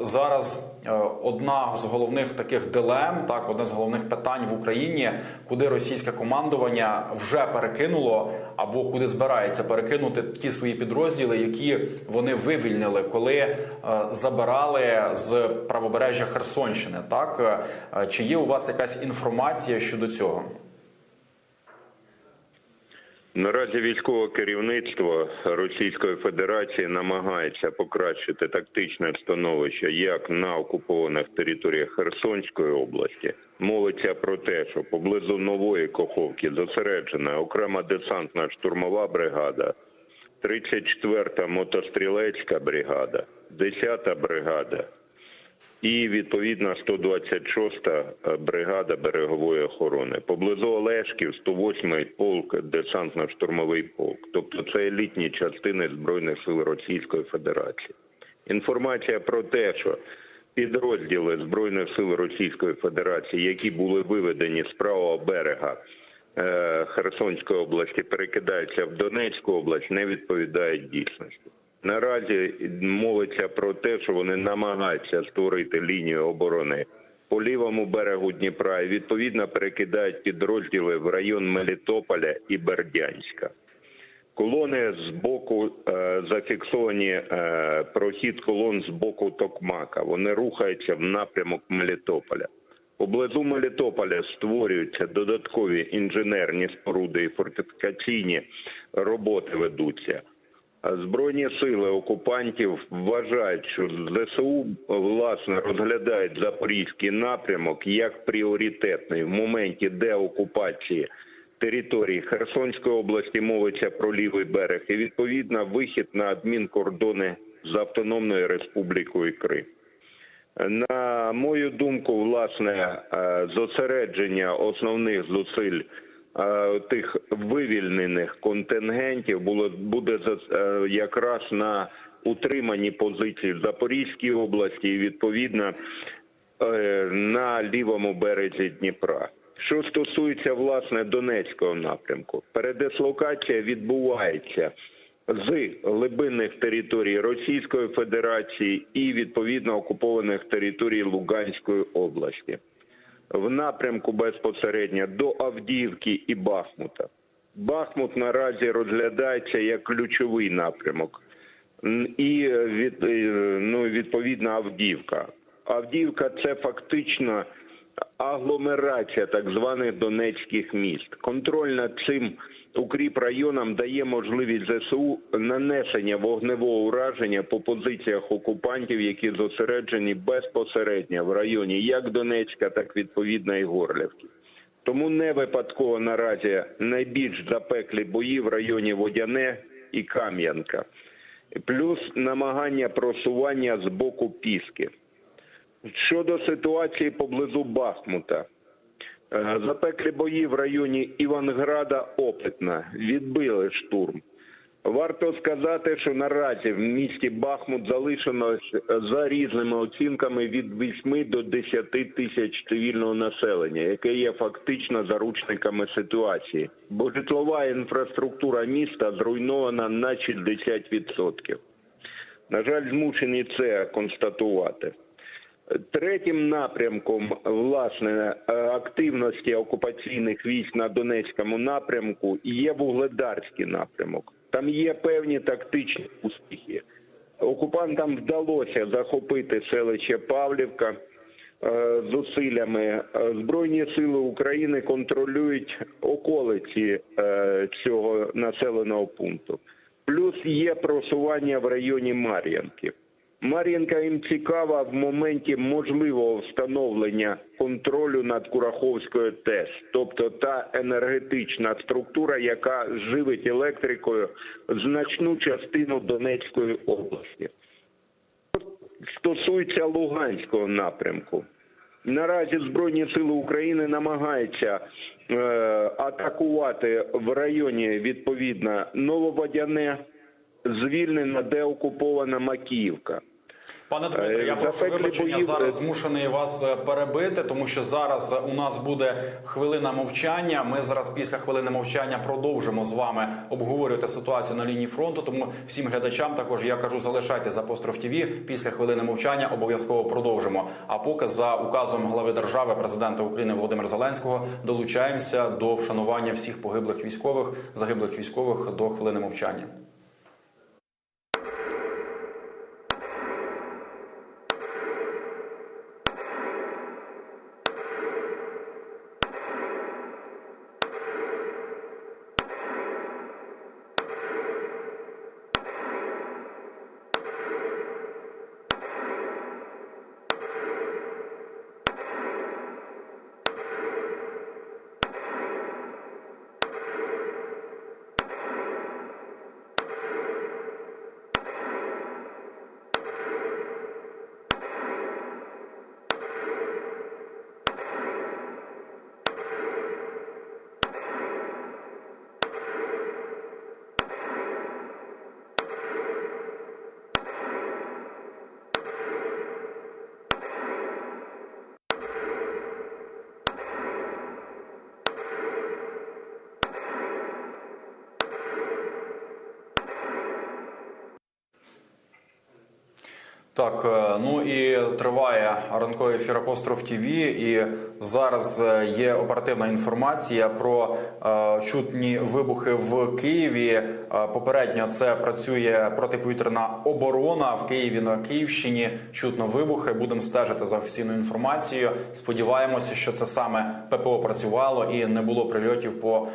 Зараз е, одна з головних таких дилем, так одне з головних питань в Україні, куди російське командування вже перекинуло або куди збирається перекинути ті свої підрозділи, які вони вивільнили, коли е, забирали з правобережжя Херсонщини. Так Е, чи є у вас якась інформація щодо цього? Наразі військове керівництво Російської Федерації намагається покращити тактичне становище як на окупованих територіях Херсонської області. Мовиться про те, що поблизу нової Коховки зосереджена окрема десантна штурмова бригада, 34-та мотострілецька бригада, 10-та бригада і відповідно 126-та бригада берегової охорони. Поблизу Олешків 108-й полк, десантно-штурмовий полк. Тобто це елітні частини Збройних сил Російської Федерації. Інформація про те, що підрозділи Збройних сил Російської Федерації, які були виведені з правого берега е, Херсонської області, перекидаються в Донецьку область, не відповідають дійсності. Наразі мовиться про те, що вони намагаються створити лінію оборони по лівому берегу Дніпра і відповідно перекидають підрозділи в район Мелітополя і Бердянська. Колони з боку е, зафіксовані е, прохід колон з боку Токмака. Вони рухаються в напрямок Мелітополя. Поблизу Мелітополя створюються додаткові інженерні споруди і фортифікаційні роботи ведуться. Збройні сили окупантів вважають, що ЗСУ власне розглядають запорізький напрямок як пріоритетний в моменті деокупації території Херсонської області. Мовиться про лівий берег і відповідно вихід на адмінкордони з Автономною Республікою Крим. На мою думку, власне, зосередження основних зусиль тих вивільнених контингентів було буде е, якраз на утриманні позицій в Запорізькій області і відповідно е, на лівому березі Дніпра. Що стосується власне Донецького напрямку, передислокація відбувається з глибинних територій Російської Федерації і відповідно окупованих територій Луганської області в напрямку безпосередньо до Авдіївки і Бахмута. Бахмут наразі розглядається як ключовий напрямок, і від, ну, відповідно Авдіївка. Авдіївка це фактично агломерація так званих донецьких міст. Контроль над цим укріп районам дає можливість ЗСУ нанесення вогневого ураження по позиціях окупантів, які зосереджені безпосередньо в районі як Донецька, так відповідно і Горлівки. Тому не випадково наразі найбільш запеклі бої в районі Водяне і Кам'янка, плюс намагання просування з боку Піски. Щодо ситуації поблизу Бахмута. Е, запеклі бої в районі Іванграда Опитна відбили штурм. Варто сказати, що наразі в місті Бахмут залишилось за різними оцінками від 8 до 10 тисяч цивільного населення, яке є фактично заручниками ситуації, бо житлова інфраструктура міста зруйнована на 60%. На жаль, змушені це констатувати. Третім напрямком власне активності окупаційних військ на Донецькому напрямку є Вугледарський напрямок. Там є певні тактичні успіхи. Окупантам вдалося захопити селище Павлівка е, зусиллями. Збройні сили України контролюють околиці е, цього населеного пункту. Плюс є просування в районі Мар'янки. Мар'їнка їм цікава в моменті можливого встановлення контролю над Кураховською ТЕС, тобто та енергетична структура, яка живить електрикою значну частину Донецької області. Стосується Луганського напрямку. Наразі Збройні сили України намагаються е, атакувати в районі відповідно Нововодяне, звільнена деокупована Макіївка. Пане Дмитре, я Е, прошу вибачення. Зараз змушений вас е, перебити, тому що зараз е, у нас буде хвилина мовчання. Ми зараз після хвилини мовчання продовжимо з вами обговорювати ситуацію на лінії фронту. Тому всім глядачам також я кажу, залишайтесь за Апостроф ТВ. Після хвилини мовчання обов'язково продовжимо. А поки за указом глави держави президента України Володимира Зеленського долучаємося до вшанування всіх погиблих військових, загиблих військових до хвилини мовчання. Так, е, ну і триває ранковий ефір Апостроф ТВ, і зараз е, є оперативна інформація про е, чутні вибухи в Києві. Попередньо це працює протиповітряна оборона в Києві на Київщині. Чутно вибухи. Будемо стежити за офіційною інформацією. Сподіваємося, що це саме ППО працювало і не було прильотів по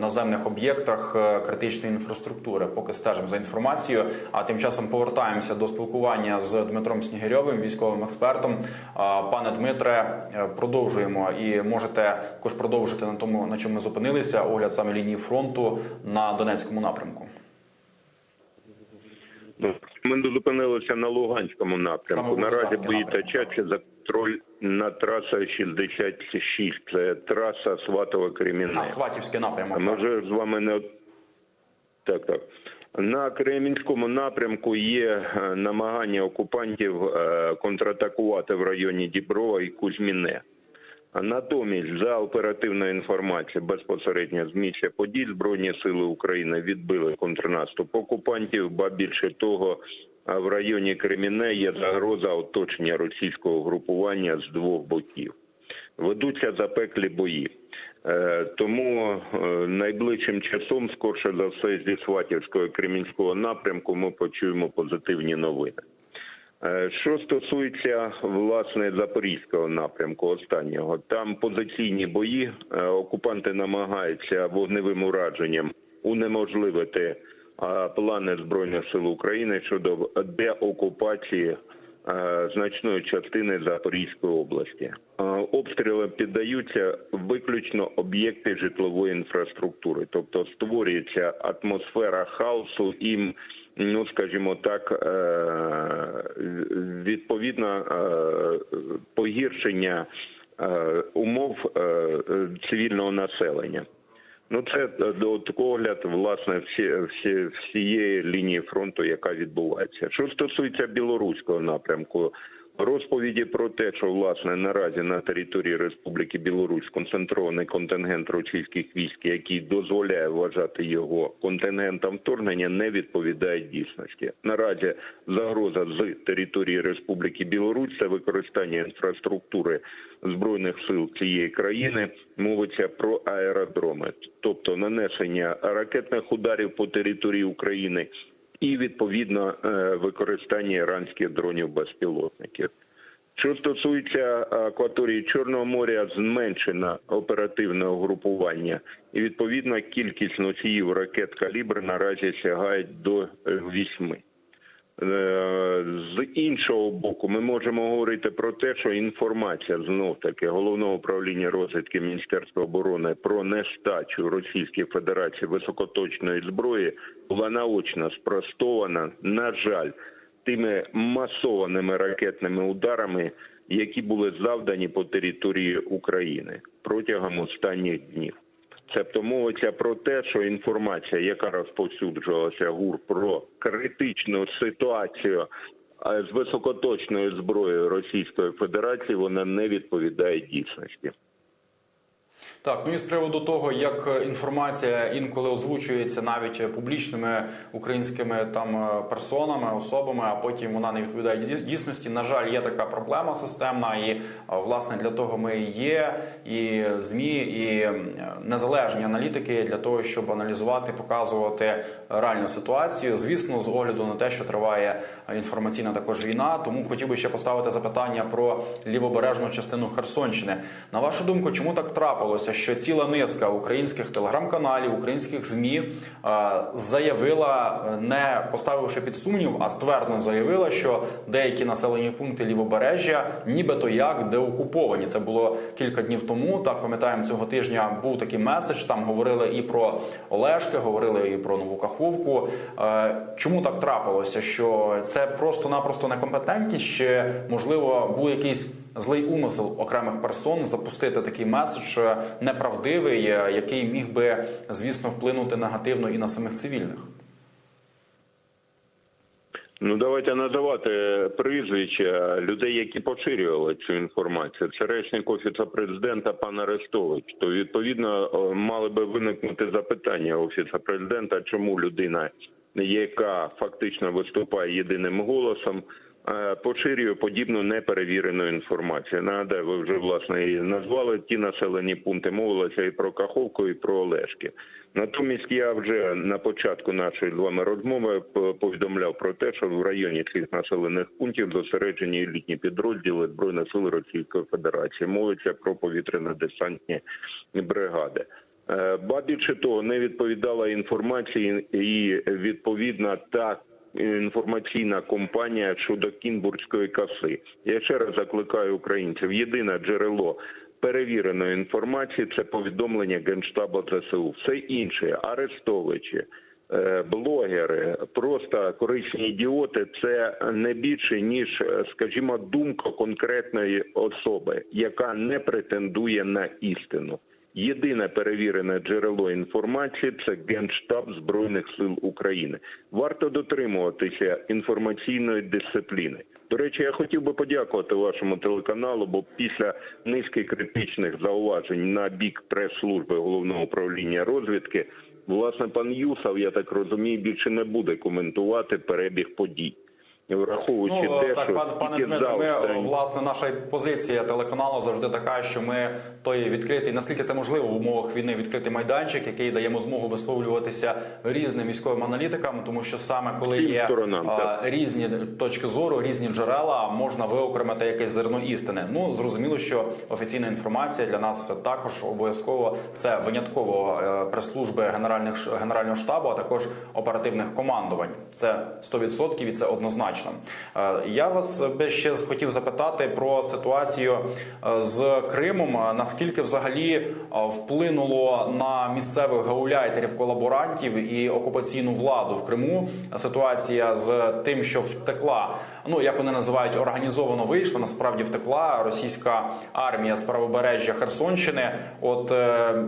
наземних об'єктах критичної інфраструктури. Поки стежимо за інформацією. А тим часом повертаємося до спілкування з Дмитром Снігирьовим, військовим експертом. Пане Дмитре, е, продовжуємо і можете також продовжити на тому, на чому ми зупинилися. Огляд саме лінії фронту на Донецькому напрямку. Ну, Ми зупинилися на Луганському напрямку. Наразі бої точаться за контроль над трасою 66. Це траса сватово кремінне На Сватівський напрямок. Ми вже з вами не так, так. На Кремінському напрямку є е, намагання окупантів е, контратакувати в районі Діброва і Кузьміне. Натомість, за оперативною інформацією безпосередньо з місця подій Збройні сили України відбили контрнаступ окупантів, ба більше того, в районі Креміне є загроза оточення російського групування з двох боків. Ведуться запеклі бої. Е, Тому е, найближчим часом, скорше за все, зі Сватівського Кремінського напрямку ми почуємо позитивні новини. Е, Що стосується власне запорізького напрямку, останнього там позиційні бої. Окупанти намагаються вогневим ураженням унеможливити плани збройних сил України щодо деокупації значної частини Запорізької області. Е, Обстріли піддаються виключно об'єкти житлової інфраструктури, тобто створюється атмосфера хаосу і, ну скажімо так, е, відповідно е, погіршення е, умов е, цивільного населення. Ну, це е, до огляд, власне, всі, всі, всієї лінії фронту, яка відбувається. Що стосується білоруського напрямку, розповіді про те, що власне наразі на території Республіки Білорусь сконцентрований контингент російських військ, який дозволяє вважати його контингентом вторгнення, не відповідають дійсності. Наразі загроза з території Республіки Білорусь це використання інфраструктури збройних сил цієї країни. Мовиться про аеродроми, тобто нанесення ракетних ударів по території України і відповідно е, використання іранських дронів безпілотників. Що стосується акваторії Чорного моря, зменшено оперативне угрупування, і відповідно кількість носіїв ракет калібр наразі сягає до е, вісьми. Е, З іншого боку, ми можемо говорити про те, що інформація знов таки головного управління розвідки Міністерства оборони про нестачу Російської Федерації високоточної зброї була наочно спростована. На жаль, тими масованими ракетними ударами, які були завдані по території України протягом останніх днів. Цебто мовиться про те, що інформація, яка розповсюджувалася ГУР про критичну ситуацію з високоточною зброєю Російської Федерації вона не відповідає дійсності. Так, ну і з приводу того, як інформація інколи озвучується навіть публічними українськими там е, персонами, особами, а потім вона не відповідає дійсності. На жаль, є така проблема системна, і е, власне для того ми і є, і змі, і незалежні аналітики для того, щоб аналізувати, показувати реальну ситуацію. Звісно, з огляду на те, що триває інформаційна також війна. Тому хотів би ще поставити запитання про лівобережну частину Херсонщини. На вашу думку, чому так трапилося, що ціла низка українських телеграм-каналів, українських змі е, заявила, е, не поставивши під сумнів, а ствердно заявила, що деякі населені пункти лівобережжя, нібито як деокуповані. Це було кілька днів тому. Так пам'ятаємо, цього тижня був такий меседж. Там говорили і про Олешки, говорили і про Нову Каховку. Е, Чому так трапилося? Що це просто-напросто некомпетентність, чи можливо був якийсь злий умисел окремих персон запустити такий меседж неправдивий, е, який міг би, звісно, вплинути негативно і на самих цивільних? Ну давайте називати прізвища людей, які поширювали цю інформацію. Це речник офісу президента пан Арестович. То відповідно е, мали би виникнути запитання офісу президента, чому людина, яка фактично виступає єдиним голосом, поширює подібну неперевірену інформацію. Нагадаю, ви вже власне і назвали ті населені пункти. Мовилося і про Каховку, і про Олешки. Натомість я вже на початку нашої з вами розмови повідомляв про те, що в районі цих населених пунктів зосереджені елітні підрозділи збройних сил Російської Федерації. Мовиться про повітряно-десантні бригади. Е, Ба більше того, не відповідала інформації і відповідна та інформаційна компанія щодо Кінбурзької каси. Я ще раз закликаю українців. Єдине джерело перевіреної інформації це повідомлення Генштабу ЗСУ. Все інше арестовичі. е, Блогери, просто корисні ідіоти, це не більше ніж, е, скажімо, думка конкретної особи, яка не претендує на істину. Єдине перевірене джерело інформації це Генштаб Збройних сил України. Варто дотримуватися інформаційної дисципліни. До речі, я хотів би подякувати вашому телеканалу, бо після низки критичних зауважень на бік прес-служби головного управління розвідки, власне, пан Юсов, я так розумію, більше не буде коментувати перебіг подій. Враховуючи Ну те, так, що пане пане Дмитро, ми власне наша позиція телеканалу завжди така, що ми той відкритий, наскільки це можливо в умовах війни, відкритий майданчик, який даємо змогу висловлюватися різним військовим аналітикам, тому що саме коли є сторонам, а, різні точки зору, різні джерела, можна виокремити якесь зерно істини. Ну зрозуміло, що офіційна інформація для нас також обов'язково це винятково е, прес-служби генеральних генерального штабу, а також оперативних командувань. Це 100% і це однозначно. Е, Я вас би ще хотів запитати про ситуацію е, з Кримом. Е, Наскільки взагалі вплинуло на місцевих гауляйтерів, колаборантів і окупаційну владу в Криму ситуація з тим, що втекла, ну як вони називають, організовано вийшла. Насправді втекла російська армія з правобережжя Херсонщини. От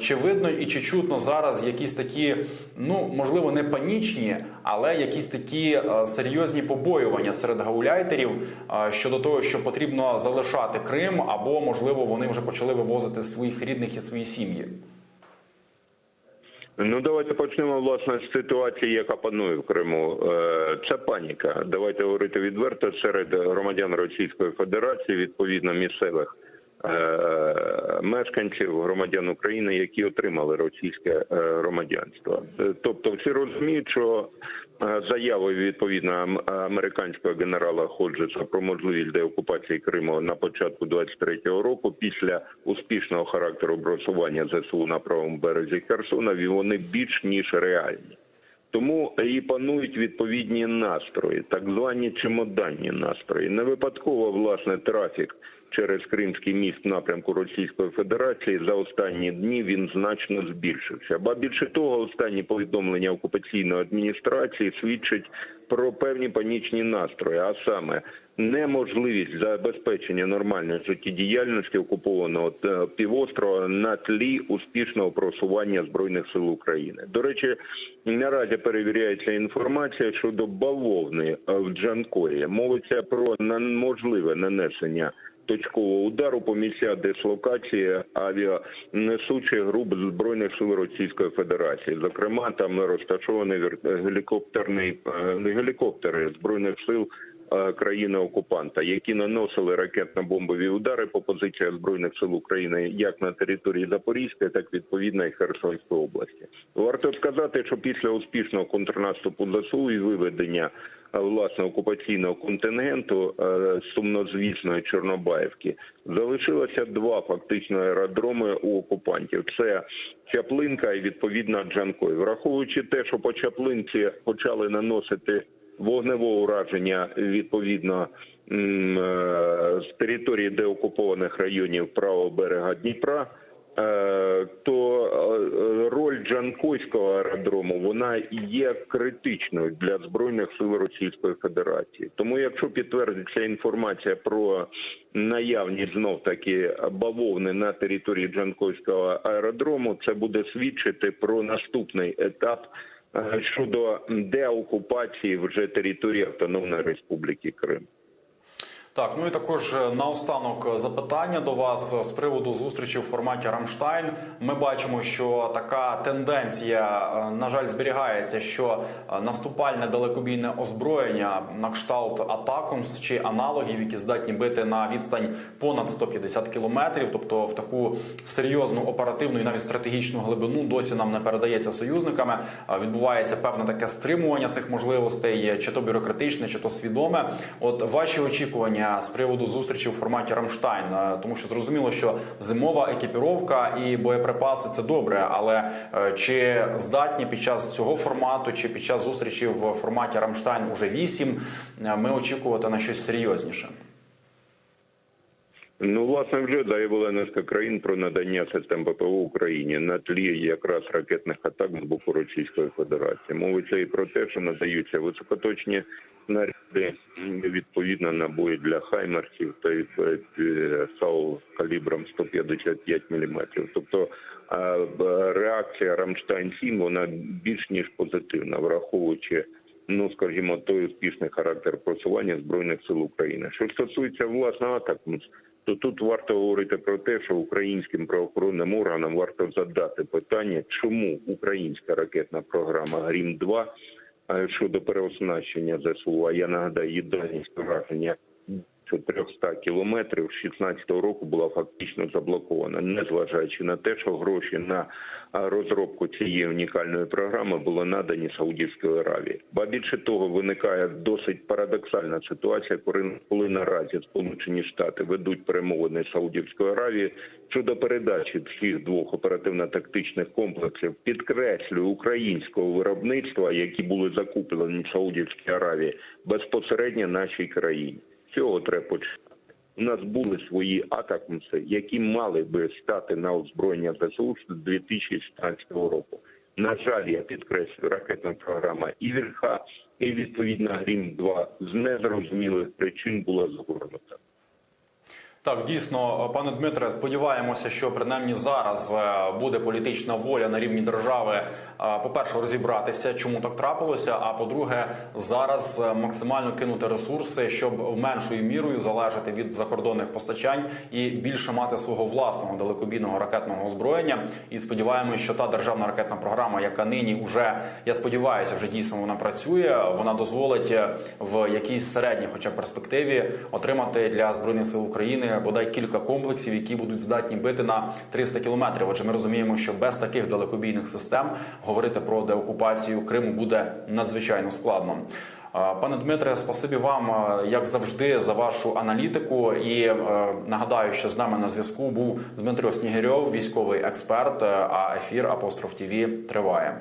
чи видно і чи чутно зараз якісь такі, ну можливо, не панічні, але якісь такі е, серйозні побоювання серед гауляйтерів е, щодо того, що потрібно залишати Крим, або можливо вони вже почали вивозити своїх рідних і свої сім'ї. Ну давайте почнемо власне з ситуації, яка панує в Криму. Е, Це паніка. Давайте говорити відверто серед громадян Російської Федерації, відповідно місцевих мешканців, громадян України, які отримали російське е, громадянство. Е, Тобто всі розуміють, що е, заяви відповідно американського генерала Ходжеса про можливість деокупації Криму на початку 23-го року після успішного характеру бросування ЗСУ на правому березі Херсона, вони більш ніж реальні. Тому і панують відповідні настрої, так звані чемоданні настрої. Не випадково власне трафік через Кримський міст в напрямку Російської Федерації за останні дні він значно збільшився. Ба більше того, останні повідомлення окупаційної адміністрації свідчать про певні панічні настрої, а саме неможливість забезпечення нормальної життєдіяльності окупованого е, півострова на тлі успішного просування збройних сил України. До речі, наразі перевіряється інформація щодо бавовни е, в Джанкої. Мовиться про можливе нанесення точкового удару по місцях дислокації авіанесучих груп збройних сил Російської Федерації. Зокрема, там розташовані гелікоптерні е, гелікоптери збройних сил е, країни окупанта, які наносили ракетно-бомбові удари по позиціях збройних сил України як на території Запорізької, так відповідно і Херсонської області. Варто сказати, що після успішного контрнаступу ЗСУ і виведення власне окупаційного контингенту е, сумнозвісної Чорнобаївки залишилося два фактично аеродроми у окупантів: це Чаплинка і відповідно Джанкой. Враховуючи те, що по Чаплинці почали наносити вогневе ураження відповідно е, з території деокупованих районів правого берега Дніпра. Е, То е, роль Джанкойського аеродрому вона є критичною для збройних сил Російської Федерації. Тому, якщо підтвердиться інформація про наявність знов таки бавовни на території Джанкойського аеродрому, це буде свідчити про наступний етап е, щодо деокупації вже території Автономної Республіки Крим. Так, ну і також е, наостанок запитання до вас е, з приводу зустрічі в форматі Рамштайн. Ми бачимо, що така тенденція, е, на жаль, зберігається, що е, наступальне далекобійне озброєння на кшталт Атакумс чи аналогів, які здатні бити на відстань понад 150 кілометрів, тобто в таку серйозну оперативну і навіть стратегічну глибину, досі нам не передається союзниками. Е, Відбувається певне таке стримування цих можливостей, чи то бюрократичне, чи то свідоме. От ваші очікування з приводу зустрічі в форматі Рамштайн, тому що зрозуміло, що зимова екіпіровка і боєприпаси це добре, але е, чи здатні під час цього формату, чи під час зустрічі в форматі Рамштайн уже 8, е, ми очікувати на щось серйозніше? Ну, власне, вже заявила низка країн про надання систем ППО Україні на тлі якраз ракетних атак з боку Російської Федерації. Мовиться і про те, що надаються високоточні снаряди, відповідно набої для хаймерсів та й е, САУ калібром 155 мм. Тобто е, реакція Рамштайн 7 вона більш ніж позитивна, враховуючи ну скажімо, той успішний характер просування збройних сил України. Що стосується власне атак, то тут варто говорити про те, що українським правоохоронним органам варто задати питання, чому українська ракетна програма Рім 2 е, щодо переоснащення ЗСУ, а я нагадаю, її дальність пораження 400 кілометрів 16-го року була фактично заблокована, незважаючи на те, що гроші на розробку цієї унікальної програми були надані Саудівської Аравії. Ба більше того, виникає досить парадоксальна ситуація, коли наразі Сполучені Штати ведуть перемовини Саудівської Аравії щодо передачі всіх двох оперативно-тактичних комплексів, підкреслюю українського виробництва, які були закуплені в Саудівській Аравії, безпосередньо нашій країні. Цього треба почати. У нас були свої атакмси, які мали би стати на озброєння ЗСУ з 2016 року. На жаль, я підкреслюю, ракетна програма і Вільха, і відповідно Грім 2 з незрозумілих причин була згорнута. Так, дійсно, пане Дмитре, сподіваємося, що принаймні зараз е, буде політична воля на рівні держави. Е, По-перше, розібратися, чому так трапилося. А по-друге, зараз е, максимально кинути ресурси, щоб меншою мірою залежати від закордонних постачань і більше мати свого власного далекобійного ракетного озброєння. І сподіваємося, що та державна ракетна програма, яка нині вже я сподіваюся, вже дійсно вона працює. Вона дозволить е, в якійсь середній, хоча б перспективі, отримати для збройних сил України бодай кілька комплексів, які будуть здатні бити на 300 кілометрів. Отже, ми розуміємо, що без таких далекобійних систем говорити про деокупацію Криму буде надзвичайно складно. Пане Дмитре, спасибі вам, як завжди, за вашу аналітику. І е, нагадаю, що з нами на зв'язку був Дмитро Снігирьов, військовий експерт. е, А ефір Апостроф ТІВІ триває.